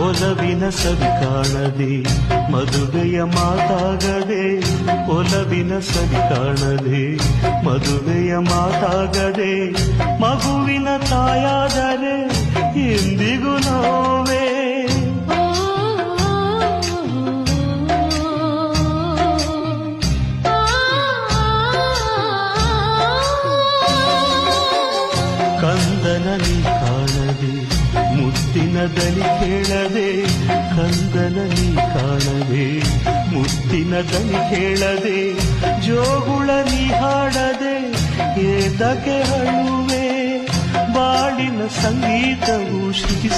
ಒಲವಿನ ಸವಿ ಕಾಣದೆ ಮದುವೆಯ ಮಾತಾಗದೆ ಒಲವಿನ ಸವಿ ಕಾಣದೆ ಮದುವೆಯ ಮಾತಾಗದೆ ಮಗುವಿನ ತಾಯಾದರೆ ಎಂದಿಗೂ ನೋವೇ ಕಂದನ ಮುತ್ತಿನ ದನಿ ಕೇಳದೆ ಕಂದನಲ್ಲಿ ಕಾಣದೆ ಮುತ್ತಿನದಲ್ಲಿ ಕೇಳದೆ ಜೋಗುಳ ನೀ ಹಾಡದೆ, ಏತಕ್ಕೆ ಹಳುವೆ ಬಾಳಿನ ಸಂಗೀತವು ಶ್ರುತಿ